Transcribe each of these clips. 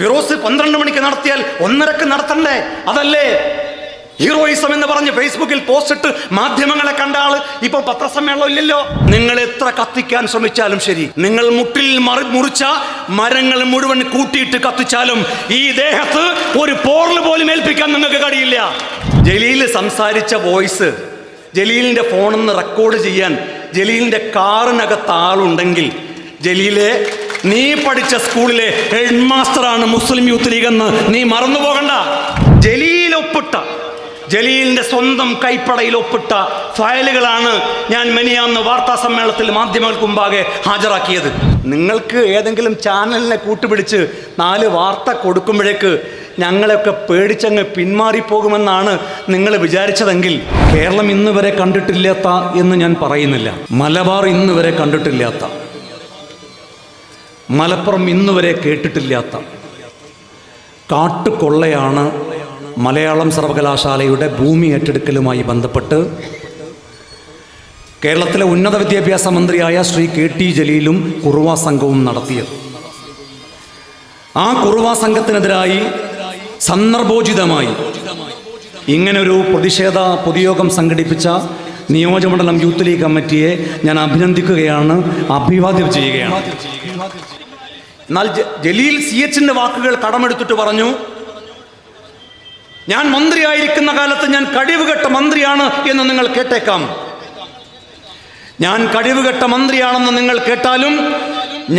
ഫിറോസ് പന്ത്രണ്ട് മണിക്ക് നടത്തിയാൽ ഒന്നരക്ക് നടത്തണ്ടേ? അതല്ലേ? ഹീറോയിസം എന്ന് പറഞ്ഞ് ഫേസ്ബുക്കിൽ പോസ്റ്റ് ഇട്ട് മാധ്യമങ്ങളെ കണ്ട ആൾ ഇപ്പൊ പത്രസമ്മേളനം ഇല്ലല്ലോ? നിങ്ങൾ എത്ര കത്തിക്കാൻ ശ്രമിച്ചാലും ശരി. നിങ്ങൾ മുട്ടിൽ മറി മുറിച്ച മരങ്ങൾ മുഴുവൻ കൂട്ടിയിട്ട് കത്തിച്ചാലും ഈ ദേഹത്ത് ഒരു പോർൽ പോലും ഏൽപ്പിക്കാൻ നിങ്ങൾക്ക് കഴിയില്ല. ജലീൽ സംസാരിച്ച വോയിസ് ജലീലിന്റെ ഫോണിൽ നിന്ന് റെക്കോർഡ് ചെയ്യാൻ ജലീലിന്റെ കാറിനകത്ത് ആളുണ്ടെങ്കിൽ ജലീലെ നീ പഠിച്ച സ്കൂളിലെ ഹെഡ് മാസ്റ്ററാണ് മുസ്ലിം യൂത്ത് ലീഗ് എന്ന് നീ മറന്നു പോകണ്ട ജലീൽ ഒപ്പിട്ട ജലീലിന്റെ സ്വന്തം കൈപ്പടയിൽ ഒപ്പിട്ട ഫയലുകളാണ് ഞാൻ മെനിയാന്ന് വാർത്താ സമ്മേളനത്തിൽ മാധ്യമങ്ങൾക്ക് മുമ്പാകെ ഹാജരാക്കിയത്. നിങ്ങൾക്ക് ഏതെങ്കിലും ചാനലിനെ കൂട്ടുപിടിച്ച് നാല് വാർത്ത കൊടുക്കുമ്പോഴേക്ക് ഞങ്ങളെയൊക്കെ പേടിച്ചങ്ങ് പിന്മാറിപ്പോകുമെന്നാണ് നിങ്ങൾ വിചാരിച്ചതെങ്കിൽ. കേരളം ഇന്നുവരെ കണ്ടിട്ടില്ലാത്ത എന്ന് ഞാൻ പറയുന്നില്ല. മലബാർ ഇന്നുവരെ കണ്ടിട്ടില്ലാത്ത. മലപ്പുറം ഇന്ന് വരെ കേട്ടിട്ടില്ലാത്ത കാട്ടുകൊള്ളയാണ് മലയാളം സർവകലാശാലയുടെ ഭൂമി ഏറ്റെടുക്കലുമായി ബന്ധപ്പെട്ട് കേരളത്തിലെ ഉന്നത വിദ്യാഭ്യാസ മന്ത്രിയായ ശ്രീ കെ ടി ജലീലും കുറുവ സംഘവും നടത്തിയത്. ആ കുറുവ സംഘത്തിനെതിരായി സന്ദർഭോചിതമായി ഇങ്ങനൊരു പ്രതിഷേധ പൊതുയോഗം സംഘടിപ്പിച്ച നിയോജകമണ്ഡലം യൂത്ത് ലീഗ് കമ്മിറ്റിയെ ഞാൻ അഭിനന്ദിക്കുകയാണ് അഭിവാദ്യം ചെയ്യുകയാണ്. എന്നാൽ ജലീൽ സി എച്ചിന്റെ വാക്കുകൾ കടമെടുത്തിട്ട് പറഞ്ഞു ഞാൻ മന്ത്രിയായിരിക്കുന്ന കാലത്ത് ഞാൻ കഴിവുകെട്ട മന്ത്രിയാണ് എന്ന് നിങ്ങൾ കേട്ടേക്കാം. ഞാൻ കഴിവുകെട്ട മന്ത്രിയാണെന്ന് നിങ്ങൾ കേട്ടാലും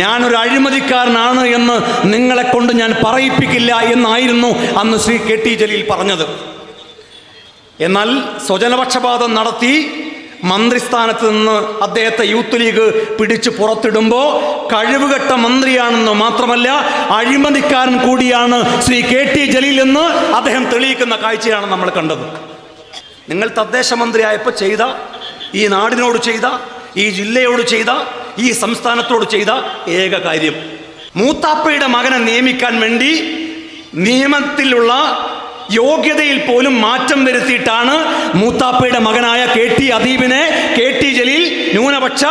ഞാൻ ഒരു അഴിമതിക്കാരനാണ് എന്ന് നിങ്ങളെ കൊണ്ട് ഞാൻ പറയിപ്പിക്കില്ല എന്നായിരുന്നു അന്ന് ശ്രീ കെ ടി ജലീൽ പറഞ്ഞത്. എന്നാൽ സ്വജനപക്ഷപാതം നടത്തി മന്ത്രിസ്ഥാനത്ത് നിന്ന് അദ്ദേഹത്തെ യൂത്ത് ലീഗ് പിടിച്ച് പുറത്തിടുമ്പോൾ കഴിവുകെട്ട മന്ത്രിയാണെന്ന് മാത്രമല്ല അഴിമതിക്കാരൻ കൂടിയാണ് ശ്രീ കെ ടി ജലീൽ എന്ന് അദ്ദേഹം തെളിയിക്കുന്ന കാഴ്ചയാണ് നമ്മൾ കണ്ടത്. നിങ്ങൾ തദ്ദേശ മന്ത്രിയായപ്പോൾ ചെയ്ത ഈ നാടിനോട് ചെയ്ത ഈ ജില്ലയോട് ചെയ്ത ഈ സംസ്ഥാനത്തോട് ചെയ്ത ഏക കാര്യം. മൂത്താപ്പയുടെ മകനെ നിയമിക്കാൻ വേണ്ടി നിയമത്തിലുള്ള യോഗ്യതയിൽ പോലും മാറ്റം വരുത്തിയിട്ടാണ് മൂത്താപ്പയുടെ മകനായ കെ ടി അദീബിനെ കെ ടി ജലീൽ ന്യൂനപക്ഷ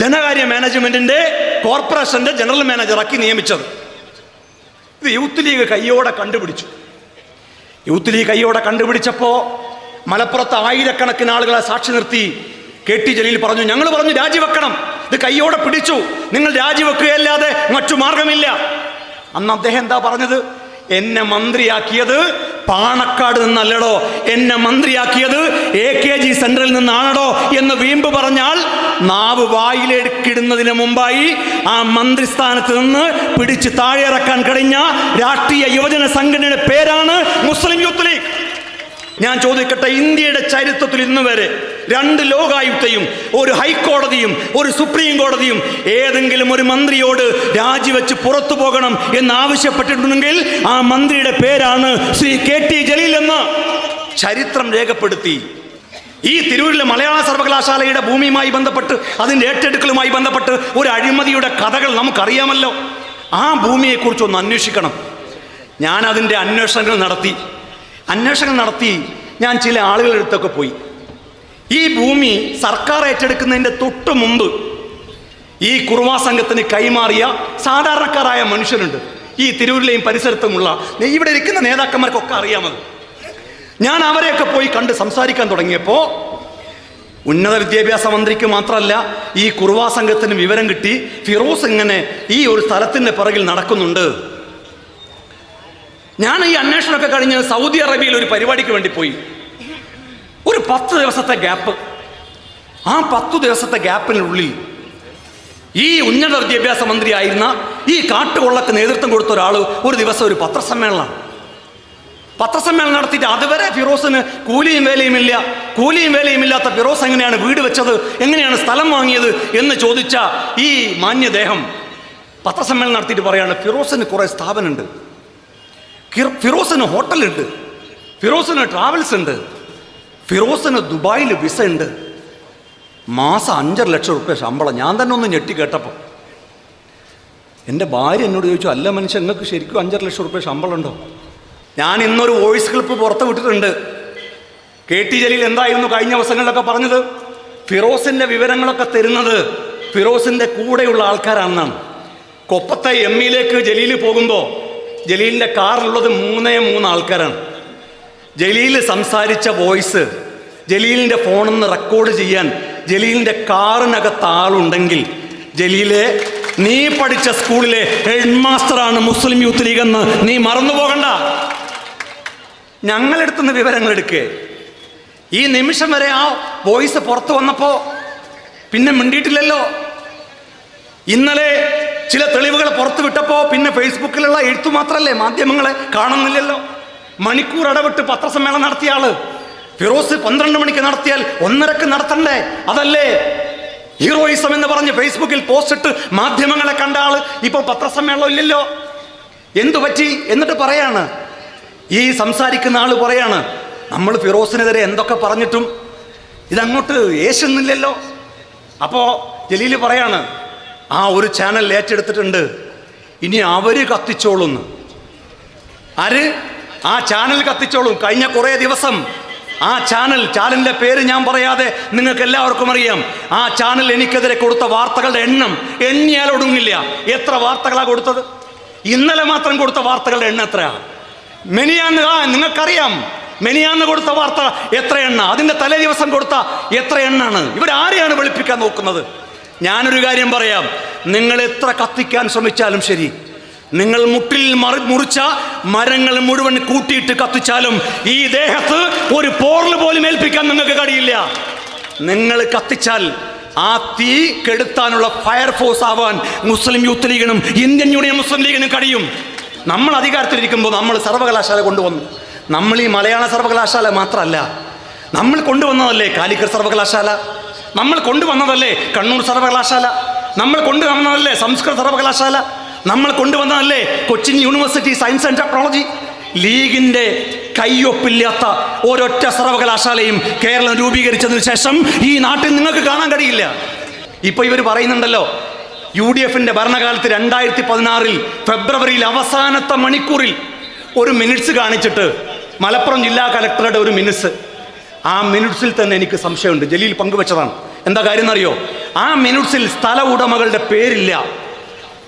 ധനകാര്യ മാനേജ്മെന്റിന്റെ കോർപ്പറേഷന്റെ ജനറൽ മാനേജറാക്കി നിയമിച്ചത്. ഇത് യൂത്ത് ലീഗ് കയ്യോടെ കണ്ടുപിടിച്ചു. യൂത്ത് ലീഗ് കയ്യോടെ കണ്ടുപിടിച്ചപ്പോൾ മലപ്പുറത്ത് ആയിരക്കണക്കിന് ആളുകളെ സാക്ഷി നിർത്തി കെ ടി ജലീൽ പറഞ്ഞു ഞങ്ങൾ പറഞ്ഞു രാജിവെക്കണം. ഇത് കയ്യോടെ പിടിച്ചു. നിങ്ങൾ രാജിവെക്കുകയല്ലാതെ മറ്റു മാർഗമില്ല. അന്ന് അദ്ദേഹം എന്താ പറഞ്ഞത്? എന്നെ മന്ത്രിയാക്കിയത് പാണക്കാട് നിന്നല്ലടോ. എന്നെ മന്ത്രിയാക്കിയത് എ കെ ജി സെന്ററിൽ നിന്നാണടോ എന്ന് വീമ്പ് പറഞ്ഞാൽ നാവ് വായിലെടുക്കിടുന്നതിന് മുമ്പായി ആ മന്ത്രിസ്ഥാനത്ത് നിന്ന് പിടിച്ച് താഴെ ഇറക്കാൻ കഴിഞ്ഞ രാഷ്ട്രീയ യുവജന സംഘടനയുടെ പേരാണ് മുസ്ലിം യൂത്ത് ലീഗ്. ഞാൻ ചോദിക്കട്ടെ ഇന്ത്യയുടെ ചരിത്രത്തിൽ ഇന്ന് വരെ രണ്ട് ലോകായുക്തയും ഒരു ഹൈക്കോടതിയും ഒരു സുപ്രീം കോടതിയും ഏതെങ്കിലും ഒരു മന്ത്രിയോട് രാജിവെച്ച് പുറത്തു പോകണം എന്ന് ആവശ്യപ്പെട്ടിട്ടുണ്ടെങ്കിൽ ആ മന്ത്രിയുടെ പേരാണ് ശ്രീ കെ ടി ജലീൽ എന്ന് ചരിത്രം രേഖപ്പെടുത്തി. ഈ തിരൂരിലെ മലയാള സർവകലാശാലയുടെ ഭൂമിയുമായി ബന്ധപ്പെട്ട് അതിന്റെ ഏറ്റെടുക്കലുമായി ബന്ധപ്പെട്ട് ഒരു അഴിമതിയുടെ കഥകൾ നമുക്കറിയാമല്ലോ. ആ ഭൂമിയെക്കുറിച്ച് ഒന്ന് അന്വേഷിക്കണം. ഞാൻ അതിന്റെ അന്വേഷണങ്ങൾ നടത്തി. അന്വേഷണം നടത്തി ഞാൻ ചില ആളുകളുടെ അടുത്തൊക്കെ പോയി. ഈ ഭൂമി സർക്കാർ ഏറ്റെടുക്കുന്നതിന്റെ തൊട്ട് മുമ്പ് ഈ കുറുവാ സംഘത്തിന് കൈമാറിയ സാധാരണക്കാരായ മനുഷ്യരുണ്ട്. ഈ തിരൂരിലെയും പരിസരത്തുമുള്ള ഇവിടെ ഇരിക്കുന്ന നേതാക്കന്മാർക്കൊക്കെ അറിയാമത്. ഞാൻ അവരെയൊക്കെ പോയി കണ്ട് സംസാരിക്കാൻ തുടങ്ങിയപ്പോൾ ഉന്നത വിദ്യാഭ്യാസ മന്ത്രിക്ക് മാത്രമല്ല ഈ കുറുവാ സംഘത്തിന് വിവരം കിട്ടി ഫിറോസ് ഇങ്ങനെ ഈ ഒരു സ്ഥലത്തിന്റെ പിറകിൽ നടക്കുന്നുണ്ട്. ഞാൻ ഈ അന്വേഷണമൊക്കെ കഴിഞ്ഞ് സൗദി അറേബ്യയിൽ ഒരു പരിപാടിക്ക് വേണ്ടി പോയി. ഒരു പത്ത് ദിവസത്തെ ഗ്യാപ്പ്. ആ പത്തു ദിവസത്തെ ഗ്യാപ്പിനുള്ളിൽ ഈ ഉന്നത വിദ്യാഭ്യാസ മന്ത്രിയായിരുന്ന ഈ കാട്ടുകൊള്ളക്ക് നേതൃത്വം കൊടുത്ത ഒരാൾ ഒരു ദിവസം ഒരു പത്രസമ്മേളനം പത്രസമ്മേളനം നടത്തിയിട്ട് അതുവരെ ഫിറോസിന് കൂലിയും വേലയും ഇല്ല. കൂലിയും വേലയും ഇല്ലാത്ത ഫിറോസ് എങ്ങനെയാണ് വീട് വെച്ചത് എങ്ങനെയാണ് സ്ഥലം വാങ്ങിയത് എന്ന് ചോദിച്ച ഈ മാന്യദേഹം പത്രസമ്മേളനം നടത്തിയിട്ട് പറയാണ് ഫിറോസിന് കുറേ സ്ഥാപനമുണ്ട്. ഫിറോസിന് ഹോട്ടലുണ്ട്. ഫിറോസിന് ട്രാവൽസ് ഉണ്ട്. ഫിറോസിന് ദുബായിൽ വിസ ഉണ്ട്. മാസം അഞ്ചര ലക്ഷം റുപ്യ ശമ്പളം. ഞാൻ തന്നെ ഒന്ന് ഞെട്ടി കേട്ടപ്പോൾ എന്റെ ഭാര്യ എന്നോട് ചോദിച്ചു അല്ല മനുഷ്യൻ നിങ്ങൾക്ക് ശരിക്കും അഞ്ചര ലക്ഷം റുപ്യ ശമ്പളം ഉണ്ടോ? ഞാൻ ഇന്നൊരു വോയിസ് ക്ലിപ്പ് പുറത്ത് വിട്ടിട്ടുണ്ട്. കെ ടി ജലീൽ എന്തായിരുന്നു കഴിഞ്ഞ ദിവസങ്ങളിലൊക്കെ പറഞ്ഞത്? ഫിറോസിന്റെ വിവരങ്ങളൊക്കെ തരുന്നത് ഫിറോസിന്റെ കൂടെയുള്ള ആൾക്കാരാണെന്നാണ്. കൊപ്പത്തെ എം ഇയിലേക്ക് ജലീൽ പോകുമ്പോൾ ജലീലിന്റെ കാറിലുള്ളത് മൂന്നേ മൂന്ന് ആൾക്കാരാണ്. ജലീൽ സംസാരിച്ച വോയിസ് ജലീലിന്റെ ഫോണിൽ നിന്ന് റെക്കോർഡ് ചെയ്യാൻ ജലീലിന്റെ കാറിനകത്ത് ആളുണ്ടെങ്കിൽ ജലീലെ നീ പഠിച്ച സ്കൂളിലെ ഹെഡ് മാസ്റ്ററാണ് മുസ്ലിം യൂത്ത് ലീഗ് എന്ന് നീ മറന്നു പോകണ്ട ഞങ്ങളെടുത്തുനിന്ന് വിവരങ്ങൾ എടുക്കേ. ഈ നിമിഷം വരെ ആ വോയിസ് പുറത്തു വന്നപ്പോ പിന്നെ മിണ്ടിയിട്ടില്ലല്ലോ. ഇന്നലെ ചില തെളിവുകൾ പുറത്തു വിട്ടപ്പോ പിന്നെ ഫേസ്ബുക്കിലുള്ള എഴുത്തു മാത്രമല്ലേ മാധ്യമങ്ങളെ കാണുന്നില്ലല്ലോ. മണിക്കൂർ ഇടവിട്ട് പത്രസമ്മേളനം നടത്തിയ ആൾ. ഫിറോസ് പന്ത്രണ്ട് മണിക്ക് നടത്തിയാൽ ഒന്നരക്ക് നടത്തണ്ടേ? അതല്ലേ? ഹീറോയിസം എന്ന് പറഞ്ഞ് ഫേസ്ബുക്കിൽ പോസ്റ്റ് ഇട്ട് മാധ്യമങ്ങളെ കണ്ട ആൾ ഇപ്പൊ പത്രസമ്മേളനം ഇല്ലല്ലോ. എന്തു പറ്റി? എന്നിട്ട് പറയാണ്. ഈ സംസാരിക്കുന്ന ആൾ പറയാണ് നമ്മൾ ഫിറോസിനെതിരെ എന്തൊക്കെ പറഞ്ഞിട്ടും ഇതങ്ങോട്ട് യേശുന്നില്ലല്ലോ അപ്പോ ജലീൽ പറയാണ് ആ ഒരു ചാനൽ ഏറ്റെടുത്തിട്ടുണ്ട്. ഇനി അവർ കത്തിച്ചോളുന്നു. ആര്? ആ ചാനൽ കത്തിച്ചോളും. കഴിഞ്ഞ കുറേ ദിവസം ആ ചാനൽ ചാനലിന്റെ പേര് ഞാൻ പറയാതെ നിങ്ങൾക്ക് എല്ലാവർക്കും അറിയാം. ആ ചാനൽ എനിക്കെതിരെ കൊടുത്ത വാർത്തകളുടെ എണ്ണം എണ്ണിയാൽ ഒടുങ്ങില്ല. എത്ര വാർത്തകളാണ് കൊടുത്തത്? ഇന്നലെ മാത്രം കൊടുത്ത വാർത്തകളുടെ എണ്ണം എത്രയാണ് മെനിയാന്ന് ആ നിങ്ങൾക്കറിയാം. മെനിയാന്ന് കൊടുത്ത വാർത്ത എത്ര എണ്ണ? അതിന്റെ തലേ ദിവസം കൊടുത്ത എത്ര എണ്ണാണ്? ഇവരാരെയാണ് വെളുപ്പിക്കാൻ നോക്കുന്നത്? ഞാനൊരു കാര്യം പറയാം. നിങ്ങൾ എത്ര കത്തിക്കാൻ ശ്രമിച്ചാലും ശരി. നിങ്ങൾ മുട്ടിൽ മറി മുറിച്ച മരങ്ങൾ മുഴുവൻ കൂട്ടിയിട്ട് കത്തിച്ചാലും ഈ ദേഹത്ത് ഒരു പോറിൽ പോലും ഏൽപ്പിക്കാൻ നിങ്ങൾക്ക് കഴിയില്ല. നിങ്ങൾ കത്തിച്ചാൽ ആ തീ കെടുത്താനുള്ള ഫയർഫോഴ്സ് ആവാൻ മുസ്ലിം യൂത്ത് ലീഗിനും ഇന്ത്യൻ യൂണിയൻ മുസ്ലിം ലീഗിനും കഴിയും. നമ്മൾ അധികാരത്തിലിരിക്കുമ്പോൾ നമ്മൾ സർവകലാശാല കൊണ്ടുവന്നു. നമ്മൾ ഈ മലയാള സർവകലാശാല മാത്രമല്ല നമ്മൾ കൊണ്ടുവന്നതല്ലേ കാലിക്കറ്റ് സർവകലാശാല? നമ്മൾ കൊണ്ടുവന്നതല്ലേ കണ്ണൂർ സർവകലാശാല? നമ്മൾ കൊണ്ടുവന്നതല്ലേ സംസ്കൃത സർവകലാശാല? നമ്മൾ കൊണ്ടുവന്നതല്ലേ Cochin University Science and Technology ലീഗിന്റെ കയ്യൊപ്പില്ലാത്ത ഒരൊറ്റ സർവകലാശാലയും കേരളം രൂപീകരിച്ചതിന് ശേഷം ഈ നാട്ടിൽ നിങ്ങൾക്ക് കാണാൻ കഴിയില്ല. ഇപ്പൊ ഇവർ പറയുന്നുണ്ടല്ലോ യു ഡി എഫിന്റെ ഭരണകാലത്ത് രണ്ടായിരത്തി പതിനാറിൽ ഫെബ്രുവരിയിൽ അവസാനത്തെ മണിക്കൂറിൽ ഒരു മിനിറ്റ്സ് കാണിച്ചിട്ട് മലപ്പുറം ജില്ലാ കലക്ടറുടെ ഒരു മിനിറ്റ്സ് ആ മിനിറ്റ്സിൽ തന്നെ എനിക്ക് സംശയമുണ്ട്. ജലീൽ പങ്കുവച്ചതാണ്. എന്താ കാര്യം എന്നറിയോ? ആ മിനിറ്റ്സിൽ സ്ഥല ഉടമകളുടെ പേരില്ല.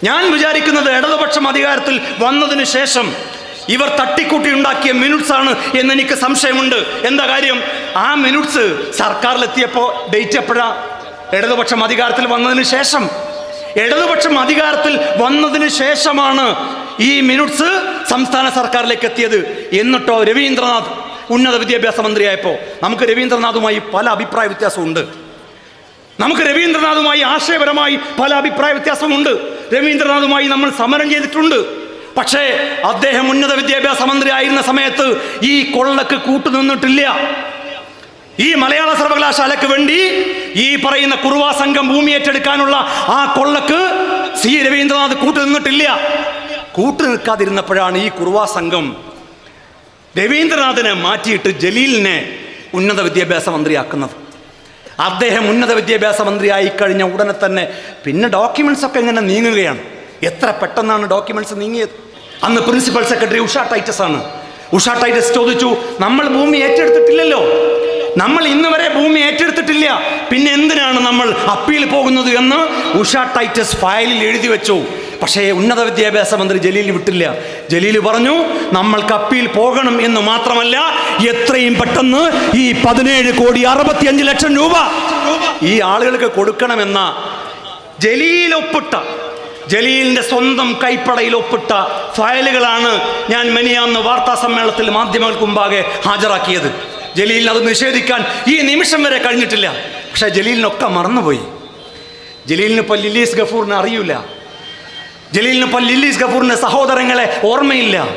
ഞാൻ വിചാരിക്കുന്നത് ഇടതുപക്ഷം അധികാരത്തിൽ വന്നതിന് ശേഷം ഇവർ തട്ടിക്കൂട്ടി ഉണ്ടാക്കിയ മിനിറ്റ്സ് ആണ് എന്ന് എനിക്ക് സംശയമുണ്ട്. എന്താ കാര്യം? ആ മിനിറ്റ്സ് സർക്കാരിലെത്തിയപ്പോൾ ഡേറ്റ് എപ്പോഴാ? ഇടതുപക്ഷം അധികാരത്തിൽ വന്നതിന് ശേഷം. ഇടതുപക്ഷം അധികാരത്തിൽ വന്നതിന് ശേഷമാണ് ഈ മിനിറ്റ്സ് സംസ്ഥാന സർക്കാരിലേക്ക് എത്തിയത്. എന്നിട്ടോ രവീന്ദ്രനാഥ് ഉന്നത വിദ്യാഭ്യാസ മന്ത്രിയായപ്പോൾ നമുക്ക് രവീന്ദ്രനാഥുമായി പല അഭിപ്രായ വ്യത്യാസമുണ്ട്. നമുക്ക് രവീന്ദ്രനാഥുമായി ആശയപരമായി പല അഭിപ്രായ വ്യത്യാസമുണ്ട്. രവീന്ദ്രനാഥുമായി നമ്മൾ സമരം ചെയ്തിട്ടുണ്ട്. പക്ഷേ അദ്ദേഹം ഉന്നത വിദ്യാഭ്യാസ മന്ത്രി ആയിരുന്ന സമയത്ത് ഈ കൊള്ളക്ക് കൂട്ടുനിന്നിട്ടില്ല. ഈ മലയാള സർവകലാശാലയ്ക്ക് വേണ്ടി ഈ പറയുന്ന കുറുവാ സംഘം ഭൂമി ഏറ്റെടുക്കാനുള്ള ആ കൊള്ളക്ക് സി രവീന്ദ്രനാഥ് കൂട്ടുനിന്നിട്ടില്ല. കൂട്ടു നിൽക്കാതിരുന്നപ്പോഴാണ് ഈ കുറുവാ സംഘം രവീന്ദ്രനാഥിനെ മാറ്റിയിട്ട് ജലീലിനെ ഉന്നത വിദ്യാഭ്യാസ മന്ത്രിയാക്കുന്നത്. അദ്ദേഹം ഉന്നത വിദ്യാഭ്യാസ മന്ത്രിയായി കഴിഞ്ഞ ഉടനെ തന്നെ പിന്നെ ഡോക്യുമെന്റ്സ് ഒക്കെ എങ്ങനെ നീങ്ങുകയാണ്? എത്ര പെട്ടെന്നാണ് ഡോക്യുമെന്റ്സ് നീങ്ങിയത്? അന്ന് പ്രിൻസിപ്പൽ സെക്രട്ടറി ഉഷാ ടൈറ്റസ് ആണ്. ഉഷാ ടൈറ്റസ് ചോദിച്ചു നമ്മൾ ഭൂമി ഏറ്റെടുത്തിട്ടില്ലല്ലോ. നമ്മൾ ഇന്ന് വരെ ഭൂമി ഏറ്റെടുത്തിട്ടില്ല. പിന്നെ എന്തിനാണ് നമ്മൾ അപ്പീൽ പോകുന്നത്? എന്ന് ഉഷാ ടൈറ്റസ് ഫയലിൽ എഴുതി വെച്ചു. പക്ഷേ ഉന്നത വിദ്യാഭ്യാസ മന്ത്രി ജലീൽ വിട്ടില്ല. ജലീൽ പറഞ്ഞു നമ്മൾക്ക് അപ്പീൽ പോകണം എന്ന് മാത്രമല്ല എത്രയും പെട്ടെന്ന് ഈ പതിനേഴ് കോടി അറുപത്തിയഞ്ച് ലക്ഷം രൂപ ഈ ആളുകൾക്ക് കൊടുക്കണമെന്ന ജലീൽ ഒപ്പിട്ട ജലീലിന്റെ സ്വന്തം കൈപ്പടയിൽ ഒപ്പിട്ട ഫയലുകളാണ് ഞാൻ മെനിയാന്ന് വാർത്താ സമ്മേളനത്തിൽ മാധ്യമങ്ങൾക്ക് മുമ്പാകെ ഹാജരാക്കിയത്. ജലീലിന് അത് നിഷേധിക്കാൻ ഈ നിമിഷം വരെ കഴിഞ്ഞിട്ടില്ല. പക്ഷേ ജലീലിനൊക്കെ മറന്നുപോയി. ജലീലിന് ഇപ്പോൾ ലില്ലീസ് ഗഫൂറിനെ അറിയില്ല ജലീലിന് ഇപ്പോൾ ലില്ലീസ് ഗഫൂറിന്റെ സഹോദരങ്ങളെ ഓർമ്മയില്ല.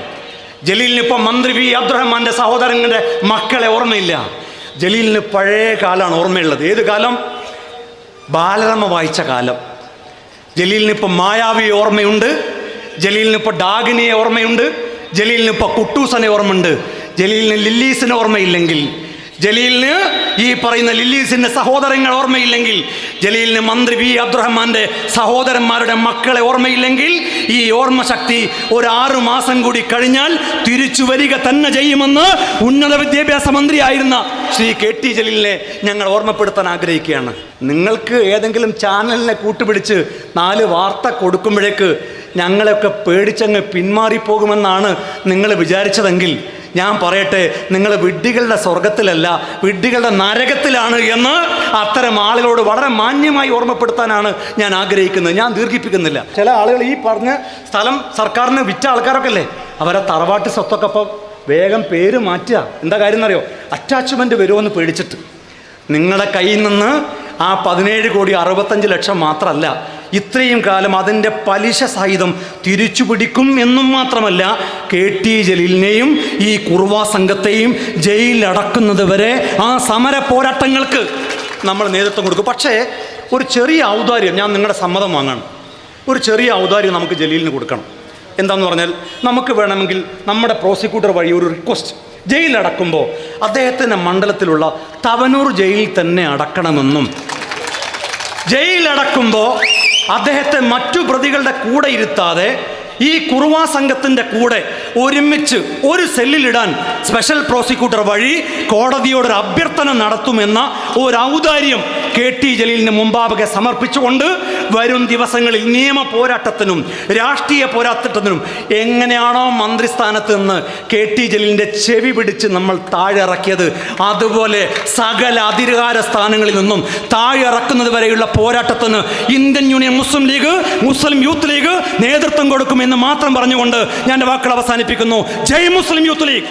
ജലീലിന് ഇപ്പോൾ മന്ത്രി വി അബ്ദുറഹ്മാന്റെ സഹോദരങ്ങളുടെ മക്കളെ ഓർമ്മയില്ല. ജലീലിന് പഴയ കാലമാണ് ഓർമ്മയുള്ളത്. ഏത് കാലം? ബാലരമ വായിച്ച കാലം. ജലീലിന് മായാവി ഓർമ്മയുണ്ട്. ജലീലിന് ഇപ്പോൾ ഡാഗിനിയെ ഓർമ്മയുണ്ട്. ജലീലിന് ഇപ്പോൾ കുട്ടൂസനെ ഓർമ്മയുണ്ട്. ജലീലിന് ലില്ലീസിനെ ഓർമ്മയില്ലെങ്കിൽ ജലീലിന് ഈ പറയുന്ന ലില്ലീസിന്റെ സഹോദരങ്ങൾ ഓർമ്മയില്ലെങ്കിൽ ജലീലിന് മന്ത്രി വി അബ്ദുറഹ്മാന്റെ സഹോദരന്മാരുടെ മക്കളെ ഓർമ്മയില്ലെങ്കിൽ ഈ ഓർമ്മശക്തി ഒരു ആറു മാസം കൂടി കഴിഞ്ഞാൽ തിരിച്ചു വരിക തന്നെ ചെയ്യുമെന്ന് ഉന്നത വിദ്യാഭ്യാസ മന്ത്രിയായിരുന്ന ശ്രീ കെ ടി ജലീലിനെ ഞങ്ങൾ ഓർമ്മപ്പെടുത്താൻ ആഗ്രഹിക്കുകയാണ്. നിങ്ങൾക്ക് ഏതെങ്കിലും ചാനലിനെ കൂട്ടുപിടിച്ച് നാല് വാർത്ത കൊടുക്കുമ്പോഴേക്ക് ഞങ്ങളെയൊക്കെ പേടിച്ചങ്ങ് പിന്മാറിപ്പോകുമെന്നാണ് നിങ്ങൾ വിചാരിച്ചതെങ്കിൽ ഞാൻ പറയട്ടെ നിങ്ങൾ വിഡ്ഢികളുടെ സ്വർഗത്തിലല്ല വിഡ്ഢികളുടെ നരകത്തിലാണ് എന്ന് അത്തരം ആളുകളോട് വളരെ മാന്യമായി ഓർമ്മപ്പെടുത്താനാണ് ഞാൻ ആഗ്രഹിക്കുന്നത്. ഞാൻ ദീർഘിപ്പിക്കുന്നില്ല. ചില ആളുകൾ ഈ പറഞ്ഞ സ്ഥലം സർക്കാരിന് വിറ്റ ആൾക്കാരൊക്കെ അല്ലേ അവരെ തറവാട്ട് സ്വത്തൊക്കെ അപ്പം വേഗം പേര് മാറ്റുക. എന്താ കാര്യം എന്നറിയോ? അറ്റാച്ച്മെന്റ് വരുമെന്ന് പേടിച്ചിട്ട്. നിങ്ങളുടെ കയ്യിൽ നിന്ന് ആ പതിനേഴ് കോടി അറുപത്തഞ്ച് ലക്ഷം മാത്രമല്ല ഇത്രയും കാലം അതിന്റെ പലിശ സഹിതം തിരിച്ചു പിടിക്കും എന്നും മാത്രമല്ല കെ ടി ജലീലിനെയും ഈ കുർവാ സംഘത്തെയും ജയിലിലടക്കുന്നത് വരെ ആ സമര പോരാട്ടങ്ങൾക്ക് നമ്മൾ നേതൃത്വം കൊടുക്കും. പക്ഷേ ഒരു ചെറിയ ഔദാര്യം ഞാൻ നിങ്ങളുടെ സമ്മതം വാങ്ങണം. ഒരു ചെറിയ ഔദാര്യം നമുക്ക് ജലീലിന് കൊടുക്കണം. എന്താന്ന് പറഞ്ഞാൽ നമുക്ക് വേണമെങ്കിൽ നമ്മുടെ പ്രോസിക്യൂട്ടർ വഴി ഒരു റിക്വസ്റ്റ്. ജയിലടക്കുമ്പോൾ അദ്ദേഹത്തിന്റെ മണ്ഡലത്തിലുള്ള തവനൂർ ജയിലിൽ തന്നെ അടക്കണമെന്നും. ജയിലടക്കുമ്പോൾ അദ്ദേഹത്തെ മറ്റു പ്രതികളുടെ കൂടെ ഇരുത്താതെ ഈ കുറുവാ സംഘത്തിന്റെ കൂടെ ഒരുമിച്ച് ഒരു സെല്ലിലിടാൻ സ്പെഷ്യൽ പ്രോസിക്യൂട്ടർ വഴി കോടതിയോടൊരു അഭ്യർത്ഥന നടത്തുമെന്ന ഒരു ഔദാര്യം കെ ടി ജലീലിന് മുമ്പാകെ സമർപ്പിച്ചുകൊണ്ട് വരും ദിവസങ്ങളിൽ നിയമ പോരാട്ടത്തിനും രാഷ്ട്രീയ പോരാട്ടത്തിനും എങ്ങനെയാണോ മന്ത്രിസ്ഥാനത്ത് നിന്ന് കെ ടി ജലീലിന്റെ ചെവി പിടിച്ച് നമ്മൾ താഴെ ഇറക്കിയത് അതുപോലെ സകല അധികാര സ്ഥാനങ്ങളിൽ നിന്നും താഴെ ഇറക്കുന്നത് വരെയുള്ള പോരാട്ടത്തിന് Indian Union Muslim League Muslim Youth League നേതൃത്വം കൊടുക്കുമെന്ന് മാത്രം പറഞ്ഞുകൊണ്ട് ഞാൻ വാക്കുകൾ വാക്കുകൾ അവസാനിപ്പിക്കുന്നു. ജയ് മുസ്ലിം യൂത്ത് ലീഗ്.